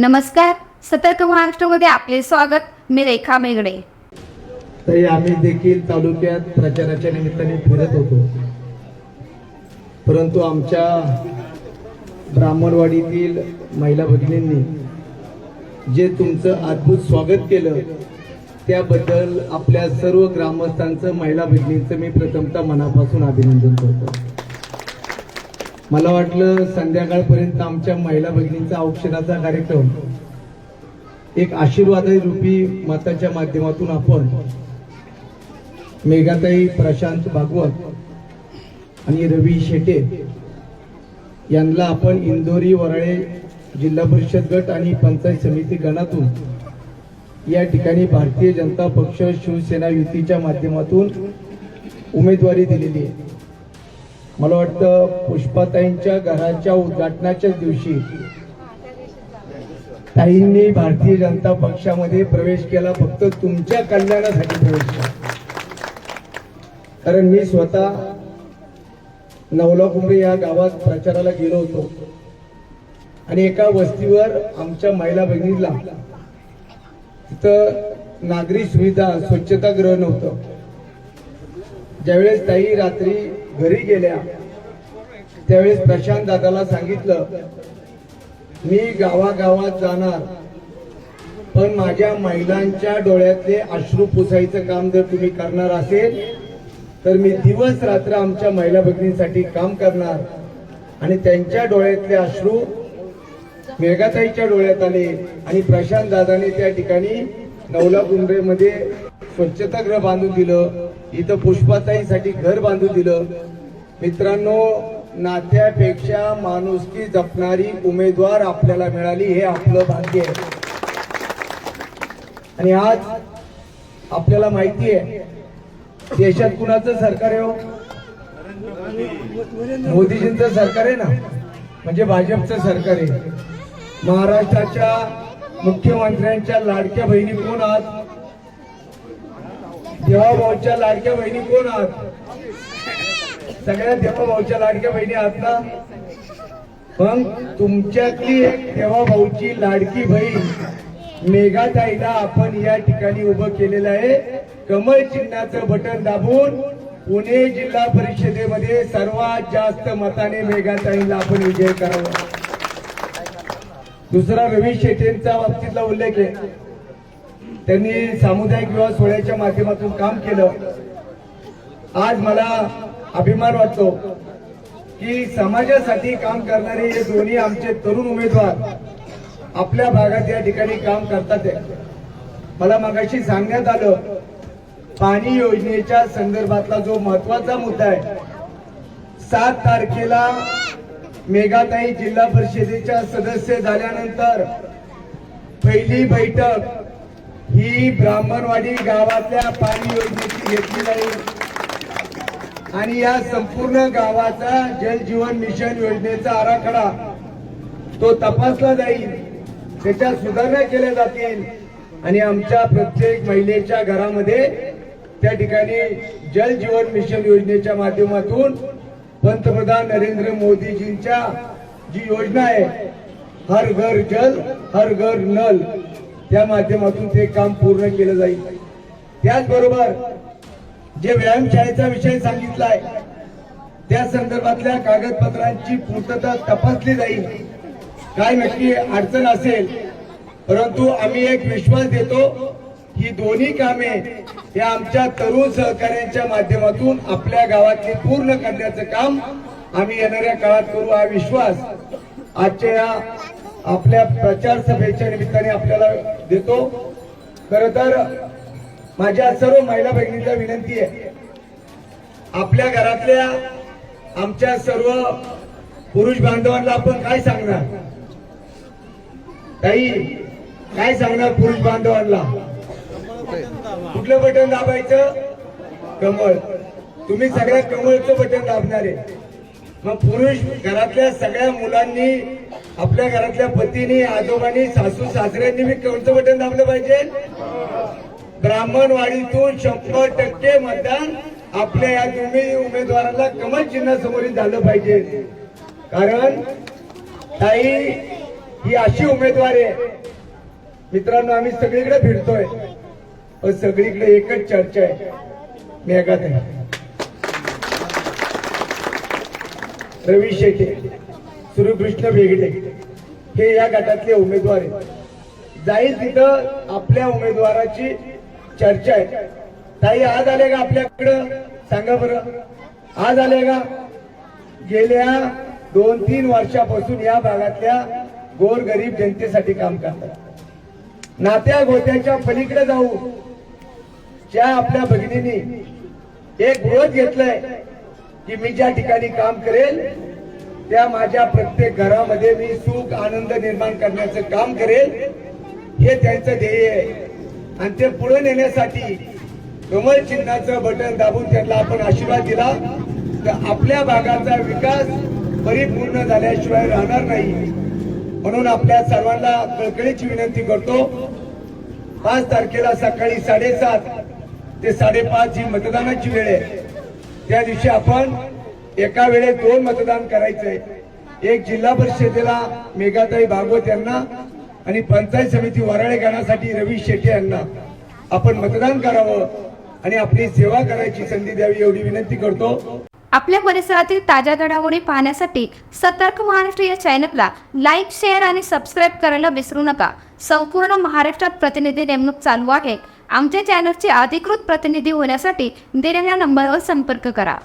नमस्कार सतर्क महाराष्ट्रामध्ये आपले स्वागत मी रेखा मेगडे तरी आम्ही देखील तालुक्यात प्रचाराच्या निमित्ताने फिरत होतो. परंतु आमच्या ब्राह्मणवाडीतील महिला भगिनींनी जे तुमचं अद्भुत स्वागत केलं त्याबद्दल आपल्या सर्व ग्रामस्थांचं महिला भगिनींचं मी प्रथमतः मनापासून अभिनंदन करतो. मला वाटलं संध्याकाळपर्यंत आमच्या महिला भगिनींचा औक्षणाचा कार्यक्रम एक आशीर्वादाई रूपी मताच्या माध्यमातून आपण मेघाताई प्रशांत भागवत आणि रवी शेटे यांना आपण इंदोरी वराळे जिल्हा परिषद गट आणि पंचायत समिती गणातून या ठिकाणी भारतीय जनता पक्ष शिवसेना युतीच्या माध्यमातून उमेदवारी दिलेली आहे. मला वाटतं पुष्पाताईंच्या घराच्या उद्घाटनाच्या दिवशी ताईंनी भारतीय जनता पक्षामध्ये प्रवेश केला फक्त तुमच्या कल्याणासाठी प्रवेश केला. कारण मी स्वतः नवला कुंभे या गावात प्रचाराला गेलो होतो. आणि एका वस्तीवर आमच्या महिला बहिणीला तिथं नागरी सुविधा स्वच्छतागृह नव्हतं. ज्यावेळेस ताई रात्री घरी गेल्या. त्यावेळेस प्रशांत दादाला सांगितलं मी गावागावात जाणार पण माझ्या महिलांच्या डोळ्यातले अश्रू पुसायचं काम जर तुम्ही करणार असेल तर मी दिवस रात्र आमच्या महिला भगिनींसाठी काम करणार आणि त्यांच्या डोळ्यातले अश्रू मेघाताईच्या डोळ्यात आले आणि प्रशांत दादाने त्या ठिकाणी नवला मध्ये स्वच्छतागृह बांधून दिलं. इथं पुष्पाताईसाठी घर बांधून दिलं. मित्रांनो नात्यापेक्षा माणुसकी जपणारी उमेदवार आपल्याला मिळाली हे आपलं भाग्य आहे. आणि आज आपल्याला माहिती आहे देशात कुणाचं सरकार आहे हो? मोदीजींचं सरकार आहे ना? म्हणजे भाजपचं सरकार आहे. महाराष्ट्राच्या मुख्यमंत्र्यांच्या लाडक्या बहिणी कोण देवा भाऊच्या लाडक्या बहिणी कोण आहात? सगळ्या देवाभाऊच्या लाडक्या बहिणी आहात ना? मग तुमच्यातली एक देवाभाऊची लाडकी बहीण मेघाताईला आपण या ठिकाणी उभं केलेलं आहे. कमळ चिन्हाचं बटन दाबून पुणे जिल्हा परिषदेमध्ये सर्वात जास्त मताने मेघाताईला आपण विजय करावा. दुसरा रवी शेटेंचा बाबतीतला उल्लेख आहे. त्यांनी सामुदायिक विवाह सोहळ्याच्या माध्यमातून काम केलं आज मला अभिमान वाटतो की समाजासाठी काम करणारे हे दोन्ही आमचे तरुण उमेदवार आपल्या भागात या ठिकाणी काम करतात आहे. मला मगाशी सांगण्यात आलं पाणी योजनेच्या संदर्भातला जो महत्त्वाचा मुद्दा आहे सात तारखेला मेघाताई जिल्हा परिषदेच्या सदस्य झाल्यानंतर पहिली बैठक ही ब्राह्मणवाडी गावातल्या पाणी योजनेची घेतली जाईल आणि या संपूर्ण गावाचा जल जीवन मिशन योजनेचा आराखडा तो तपासला जाईल. त्याच्या सुधारणा केल्या जातील. आणि आमच्या प्रत्येक महिलेच्या घरामध्ये त्या ठिकाणी जल जीवन मिशन योजनेच्या माध्यमातून पंतप्रधान नरेंद्र मोदीजींच्या जी योजना आहे हर घर जल हर घर नल त्या माध्यमातून ते काम पूर्ण केलं जाईल. त्याचबरोबर जे व्यायामशाळेचा विषय सांगितलाय त्या संदर्भातल्या कागदपत्रांची पूर्तता तपासली जाईल. काय नक्की अडचण असेल परंतु आम्ही एक विश्वास देतो ही दोन्ही कामे या आमच्या तरुण सहकार्यांच्या माध्यमातून आपल्या गावातले पूर्ण करण्याचं काम आम्ही येणाऱ्या काळात करू. हा विश्वास आजच्या या आपल्या प्रचार सभेच्या निमित्ताने आपल्याला देतो. खर तर माझ्या सर्व महिला बहिणींना विनंती आहे. आपल्या घरातल्या आमच्या सर्व पुरुष बांधवांना आपण काय सांगणार? ताई काय सांगणार पुरुष बांधवांना? कुठलं बटन दाबायचं? कमळ. तुम्ही सगळ्या कमळचं बटन दाबणार. आहे मग पुरुष घरातल्या सगळ्या मुलांनी आपल्या घरातल्या पतीने आजोबांनी सासू सासऱ्यांनी मी कोणतं बटन दाबलं पाहिजे? ब्राह्मणवाडीतून शंभर टक्के मतदान आपल्या या दोन्ही उमेदवाराला कमल चिन्हासमोरील झालं पाहिजे. कारण ताई ही अशी उमेदवार आहे. मित्रांनो आम्ही सगळीकडे फिरतोय. पण सगळीकडे एकच चर्चा आहे. मेघात आहे रवी शेटे. सूर्यकृष्ण बेगडे हे या गटातले उमेदवार आहेत. जाईल तिथं आपल्या उमेदवाराची चर्चा आहे. ताई आज आले का आपल्याकडं? सांगा बरं. आज आले का? गेल्या दोन तीन वर्षापासून या भागातल्या गोरगरीब जनतेसाठी काम करतात. नात्या गोत्याच्या पलीकडे जाऊ. ज्या आपल्या भगिनींनी एक व्रत घेतलंय की मी ज्या ठिकाणी काम करेल त्या माझ्या प्रत्येक घरामध्ये मी सुख आनंद निर्माण करण्याचं काम करेल हे त्यांचं ध्येय आहे. आणि ते पुढे नेण्यासाठी कमल चिन्हाचं बटन दाबून त्यांना आपण आशीर्वाद दिला तर आपल्या भागाचा विकास परिपूर्ण झाल्याशिवाय राहणार नाही. म्हणून आपल्या सर्वांना कळकळीची विनंती करतो पाच तारखेला सकाळी साडेसात ते साडेपाच ही मतदानाची वेळ आहे. त्या दिवशी आपण एका वेळेस दोन मतदान करायचंय. एक जिल्हा परिषदेला मेघाताई भागवत यांना आणि पंचायत समिती वराळे गाण्यासाठी रवी शेट्टी यांना. आपण मतदान करावं आणि आपली सेवा करायची संधी द्यावी एवढी विनंती करतो. आपल्या परिसरातील ताज्या घडामोडी पाहण्यासाठी सतर्क महाराष्ट्र या चॅनलला लाईक शेअर आणि सबस्क्राईब करायला विसरू नका. संपूर्ण महाराष्ट्रात प्रतिनिधी नेमणूक चालू आहे. आमच्या चॅनलचे अधिकृत प्रतिनिधी होण्यासाठी दिलेल्या नंबरवर संपर्क करा.